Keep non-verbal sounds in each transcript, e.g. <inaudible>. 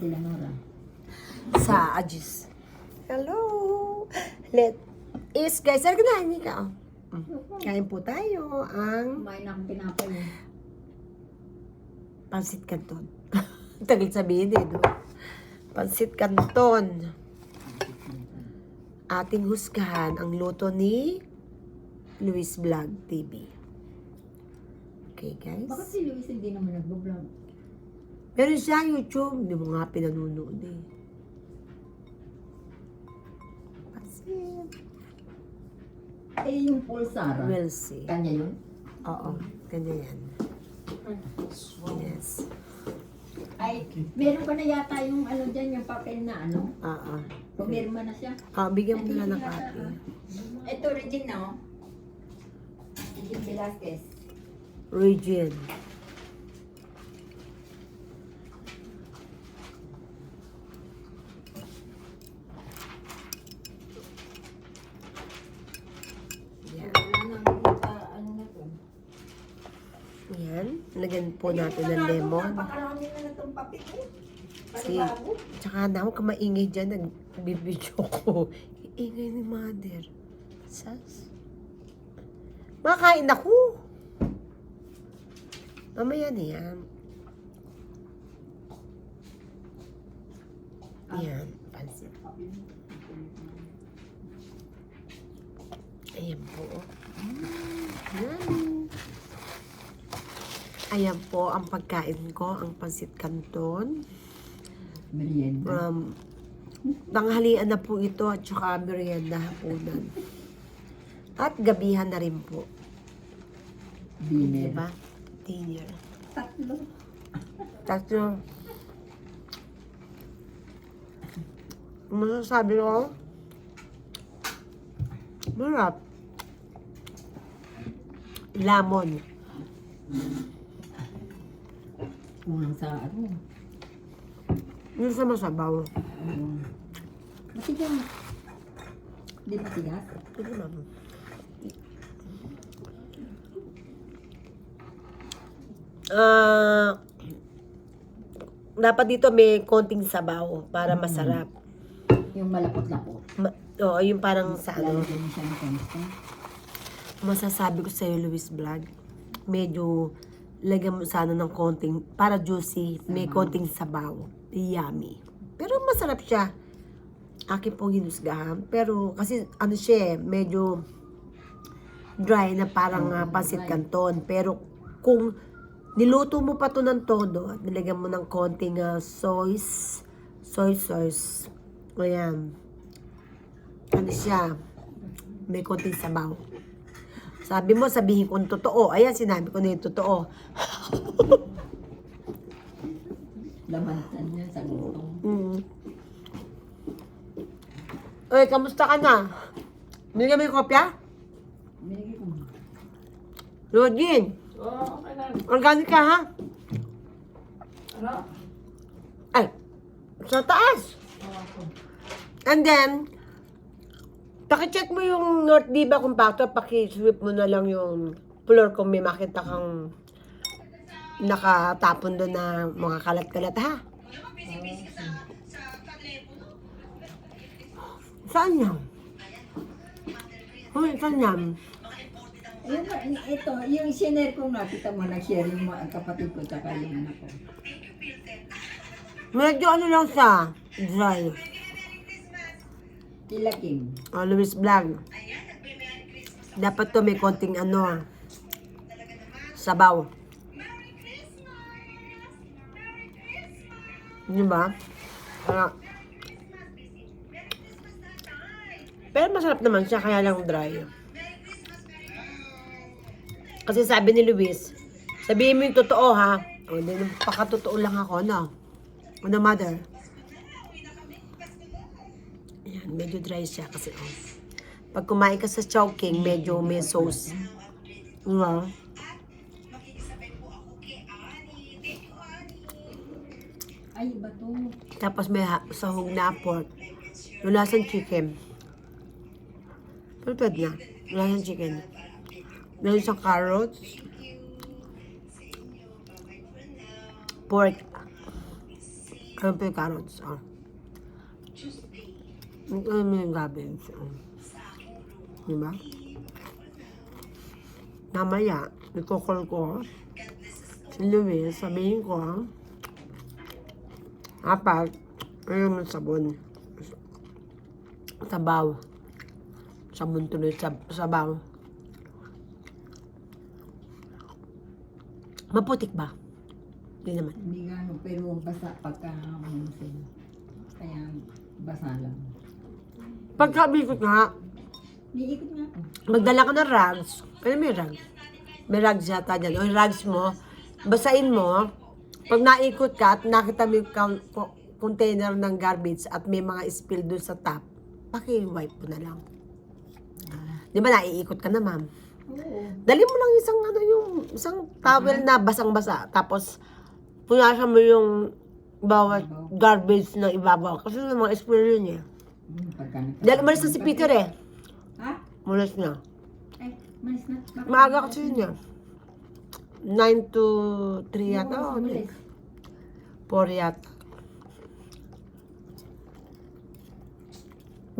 Sila Nora. sa Ajis. Hello! Let is guys, sarga na, hindi ka. oh. Mm. Kain po tayo ang Kumain akong pinapay. eh. pansit canton. <laughs> Tagal sabihin eh, no? Pansit canton. Ating husgahan ang luto ni Luis Vlog TV. Okay, guys. Bakit si Luis hindi naman nagbo-vlog? Pero sa YouTube, hindi mo nga pinanunood eh. Pansit. Eh, yung Pulsara. We'll see. Kanya yun? Oo, ganyan yan. Yes. Ay, meron pa na yata yung ano dyan, yung papel na ano. Oo. Pumirma na siya. Ah, bigyan mo na ng copy. Ito, Regine, no? Regine Velasquez. Regine. Yan. Wala nang uh, ano na to. Yan. Lagyan po natin ng lemon. Napakarami na na itong papel eh. Si, Panibago. tsaka na huwag ka maingay dyan. Nagbibidyo ko. Ingay ni mother. Sas. Makain ako. Mamaya na yan. Yan. Pansit. Ayan po. Yan. Ayan po ang pagkain ko, ang pansit canton. Merienda. From tanghalian na po ito at saka merienda hapunan. At gabihan na rin po. Dinner. Diba? Dinner. Tatlo. Tatlo. Ano masasabi ko? Marap. Lemon. Kulang sa ano. Yung sa masabaw. Um, matigas. Hindi matigas. Ito naman. Ah, dapat dito may konting sabaw para masarap. Yung malapot-lapot. Ma- Oo, yung parang sa ano, masasabi ko sa'yo, Luis Vlog, medyo lagyan mo sana ng konting, para juicy, may konting sabaw. Yummy. Pero masarap siya. Akin pong hinusgahan. Pero kasi ano siya eh, medyo dry na parang uh, pansit dry. canton. Pero kung niluto mo pa to ng todo nilagyan mo ng konting ah, soy, soy sauce, ayan, ano siya, may konting sabaw. Sabi mo, sabihin kong totoo. Ayan, sinabi ko na yung totoo. Lamantan niya sa gutom. Mm. Oy, kamusta ka na? Binigyan mo yung kopya? Binigay ko. Rodin, Oo, okay lang. organic ka ha? Ano? Ay, sa taas. And then, pakicheck mo yung North Diva compactor, paki-sweep mo na lang yung floor kung may makita kang nakatapon doon na mga kalat-kalat ha. Saan yan? Hoy, saan yan? Nga, ito, yung sinare ko nga, kita mo, nag-share yung mga kapatid ko, tsaka yung anak ko. Medyo ano lang siya, dry. Kila Kim. Oh, Luis Vlog. Dapat to may konting ano, sabaw. Di ba? Kaya, pero masarap naman siya, kaya lang dry. Kasi sabi ni Luis, sabihin mo yung totoo ha. O, hindi, pakatotoo lang ako, no? Ano, mother? Ayan, medyo dry siya kasi, oh. Pag kumain ka sa chowking, medyo may sauce. Diba? Ay, iba to. Tapos may sahog na pork. Yung lasang chicken. Pero pwede na. Lasang chicken. Meron siyang carrots. Pork. Ano pa yung carrots? Oh. Ano mo yung? Oh. Diba? Mamaya, ikukol ko si Luis, sabihin ko, apat, ayun yung sabon. Sabaw. Sabon tuloy, sab sabaw. Maputik ba? Hindi naman. Hindi gano, pero basa pagka minsan. Kaya basa lang. Pagkabikot nga, Niikot nga ako. magdala ka ng rags. Ano may rags? May rags yata dyan. O yung rags mo, basain mo. Pag naikot ka at nakita mo yung con- co- container ng garbage at may mga spill doon sa top, paki-wipe mo na lang. Di ba naiikot ka na, ma'am? Oo. Dali mo lang isang ano yung isang towel na basang-basa tapos punasan mo yung bawat garbage na ibabaw kasi may mga spill yun eh. Dahil umalis na si Peter eh. Ha? Umalis na. Ay, malis na. Bakit? Maaga kasi yun niya. 9 to 3 yata. Oo, o ano malis. 4 yata.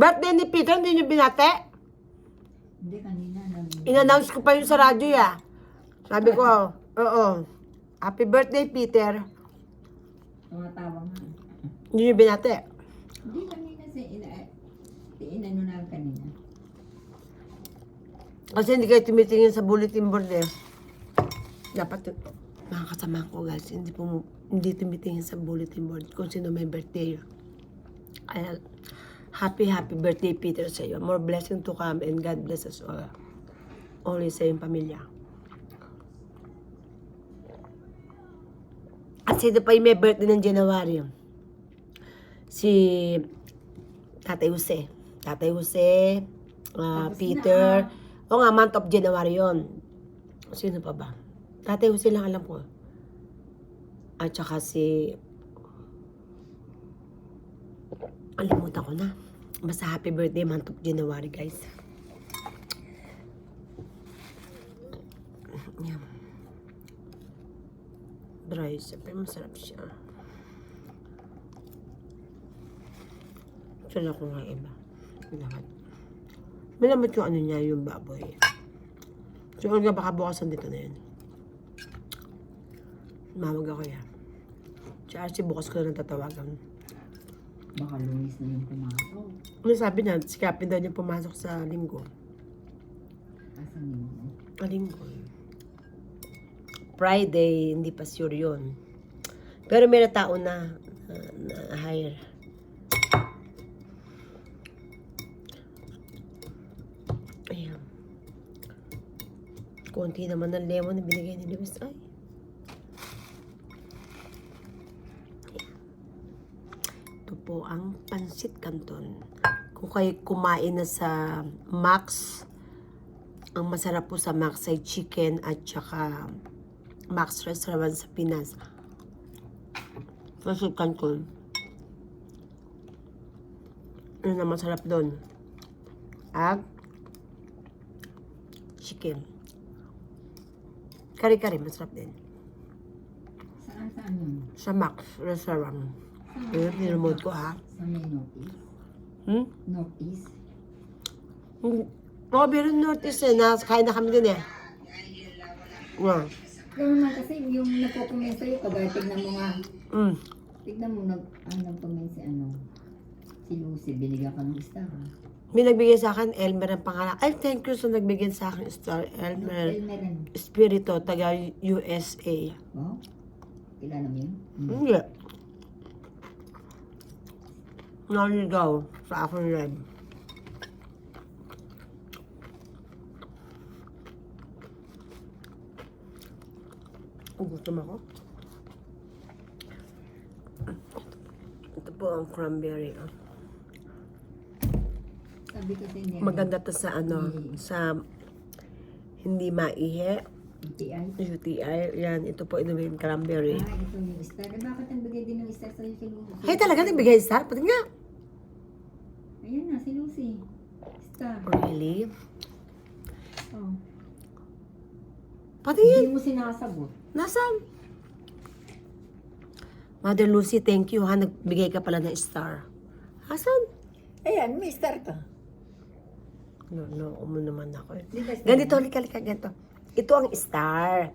Birthday ni Peter, hindi niyo binate? Hindi, kanina. In-announce ko pa yun sa radyo ya. Sabi ko, oo. Happy birthday, Peter. Tumatawa nga. Hindi niyo binate. Hindi kanina si ina, inano na kanina. Kasi hindi kayo tumitingin sa bulletin board eh. Dapat mga kasama ko guys, hindi po hindi tumitingin sa bulletin board kung sino may birthday. Kaya, happy, happy birthday Peter sa iyo. More blessing to come and God bless us all. Only sa iyong pamilya. At sino pa yung may birthday ng January? Si Tatay Jose. Tatay Jose, Tapos Peter. O nga, month of January yon. Sino pa ba? Tatay Jose lang alam ko. At saka si... Alimutan ko na. Basta happy birthday month of January, guys. Yan. Dry. Siyempre masarap siya. Sala ko nga iba. Lahat. Malamot yung ano niya, yung baboy. So, Olga, baka bukasan dito na yun. Mawag ako yan. Si Archie, bukas ko na tatawagan. Baka lumis na yung pumasok. Ano sabi niya, si Captain daw niya pumasok sa linggo. Asan yun? Ah, linggo. Friday, hindi pa sure yun. Pero may na tao na, na, na hire. Konti naman ng lemon na binigay ni Luis. Ay. Ito po ang pansit canton. Kung kayo kumain na sa Max, ang masarap po sa Max ay chicken at saka Max Restaurant sa Pinas. Pansit canton. Ano na masarap doon? At chicken. Kari-kari, masarap din. Saan saan yun? Sa Max Restaurant. Yun, niremote ko ha. Sa may notice? Hmm? Notice? Hmm. Oo, pero notice eh. Nakain na kami din eh. Wow. Kaya naman kasi yung nagko-comment sa'yo, kagaya tignan mo nga, Mm. tignan mo nag, ang nag-comment si ano, si Lucy, binigyan ka ng star. ha? May nagbigay sa akin, Elmer ang pangalan. Ay, thank you sa nagbigay sa akin, Star Elmer. Elmer? Espirito, taga USA. Oh? Kilala mo yun? Hmm. Hindi. Naligaw sa akin live. Gutom ako. Ito po ang cranberry. oh. Maganda to sa ano, sa hindi maihe, UTI. UTI. Yan, ito po inumin cranberry. Ah, ito yung star. Eh, bakit ang bigay din ng star sa'yo si Lucy? Ay, talaga nagbigay sa? Pati nga. Ayan na, si Lucy. Star. Really? Oh. Pati yan. Hindi mo sinasagot. Nasaan? Mother Lucy, thank you ha. Nagbigay ka pala ng star. Asan? Ayan, mister to. No, no, umo naman ako eh. Star? Ganito, halika, halika, ganito. Ito ang star.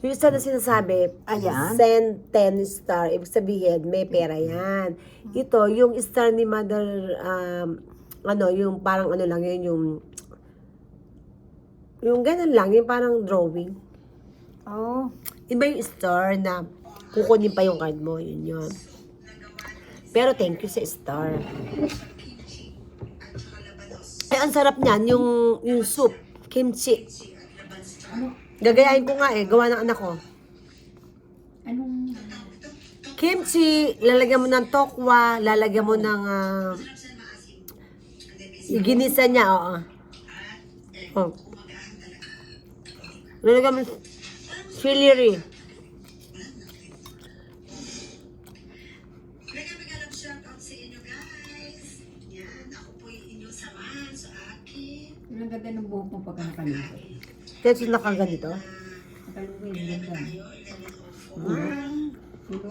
Yung isa na sinasabi, Ayan. send 10 star. Ibig sabihin, may pera yan. Ito, yung star ni Mother, um, ano, yung parang ano lang yun, yung, yung ganun lang, yung parang drawing. Oh. Iba yung star na kukunin pa yung card mo, yun yun. Pero thank you sa star. Ay, ang sarap niyan, yung, yung soup, kimchi. Gagayahin ko nga eh, gawa ng anak ko. Anong... Kimchi, lalagyan mo ng tokwa, lalagyan mo ng ah, ginisa niya, oo. Oh. Lalagyan mo celery. Ganda mo pagka nakalungkot. Kaya nakaganito. Nakalungkot yung ganda. Kayo, 11 of Wow. Sino?